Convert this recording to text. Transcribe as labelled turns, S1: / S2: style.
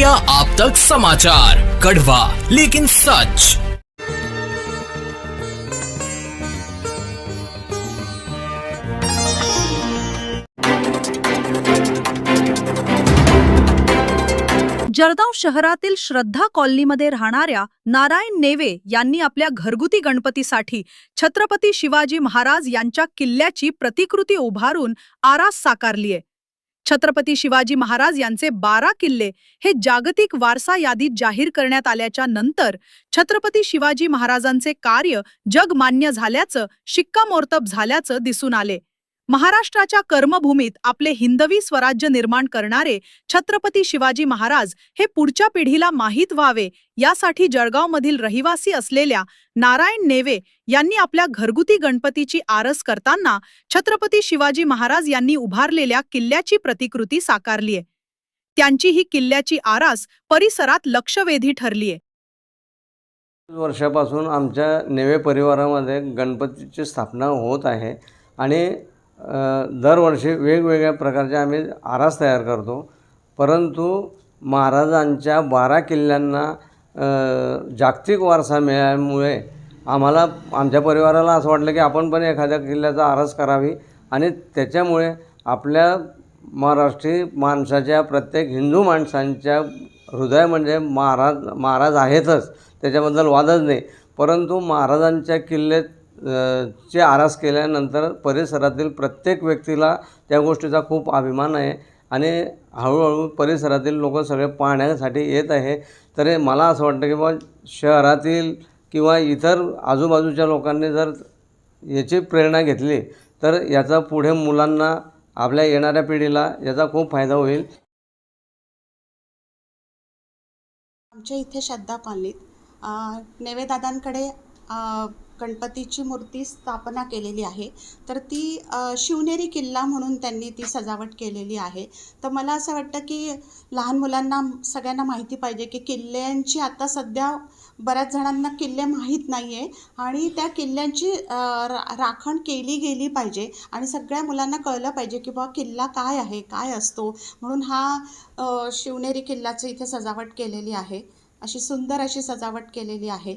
S1: India आप तक समाचार कड़वा लेकिन सच।
S2: जळगाव शहरातील श्रद्धा कॉलनीमध्ये राहणाऱ्या नारायण नेवे यांनी आपल्या घरगुती गणपतीसाठी छत्रपती शिवाजी महाराज यांच्या किल्ल्याची प्रतिकृती उभारून आरास साकारलीय. छत्रपती शिवाजी महाराज यांचे बारा किल्ले हे जागतिक वारसा यादीत जाहीर करण्यात आल्याच्यानंतर छत्रपती शिवाजी महाराजांचे कार्य जगमान्य झाल्याचं शिक्कामोर्तब झाल्याचं दिसून आले. महाराष्ट्राच्या कर्मभूमीत आपले हिंदवी स्वराज्य निर्माण करणारे छत्रपती शिवाजी महाराज हे पुढच्या पिढीला माहीत व्हावे यासाठी जळगावमधील रहिवासी असलेल्या नारायण नेवे यांनी आपल्या घरगुती गणपतीची आरस करताना छत्रपती शिवाजी महाराज यांनी उभारलेल्या किल्ल्याची प्रतिकृती साकारलीय त्यांची ही किल्ल्याची आरास परिसरात लक्षवेधी ठरलीय
S3: वर्षापासून आमच्या नेवे परिवारामध्ये गणपतीची स्थापना होत आहे आणि दरवर्षी वेगवेगळ्या प्रकारचे आम्ही आरास तयार करतो. परंतु महाराजांच्या बारा किल्ल्यांना जागतिक वारसा मिळाल्यामुळे आम्हाला आमच्या परिवाराला असं वाटलं की आपण पण एखाद्या किल्ल्याचा आरास करावी. आणि त्याच्यामुळे आपल्या महाराष्ट्री माणसाच्या प्रत्येक हिंदू माणसांच्या हृदय म्हणजे महाराज महाराज आहेतच. त्याच्याबद्दल वादच नाही. परंतु महाराजांच्या किल्लेत चे आरास केल्यानंतर परिसरातील प्रत्येक व्यक्तीला त्या गोष्टीचा खूप अभिमान आहे आणि हळूहळू परिसरातील लोक सगळे पाहण्यासाठी येत आहे. तर मला असं वाटतं की बा शहरातील किंवा इतर आजूबाजूच्या लोकांनी जर याची प्रेरणा घेतली तर याचा पुढे मुलांना आपल्या येणाऱ्या पिढीला याचा खूप फायदा होईल.
S4: आमच्या इथे श्रद्धा कॉलनीत नेवेदादांकडे गणपतीची मूर्ती स्थापना केलेली आहे. तर ती शिवनेरी किल्ला म्हणून त्यांनी ती सजावट केलेली आहे. तर मला असं वाटतं की लहान मुलांना सगळ्यांना माहिती पाहिजे की किल्ल्यांची आता सध्या बऱ्याच जणांना किल्ले माहीत नाही आहे आणि त्या किल्ल्यांची रा राखण केली गेली पाहिजे आणि सगळ्या मुलांना कळलं पाहिजे की बा किल्ला काय आहे काय असतो म्हणून हा शिवनेरी किल्ल्याचं इथे सजावट केलेली आहे. अशी सुंदर अशी सजावट केलेली आहे.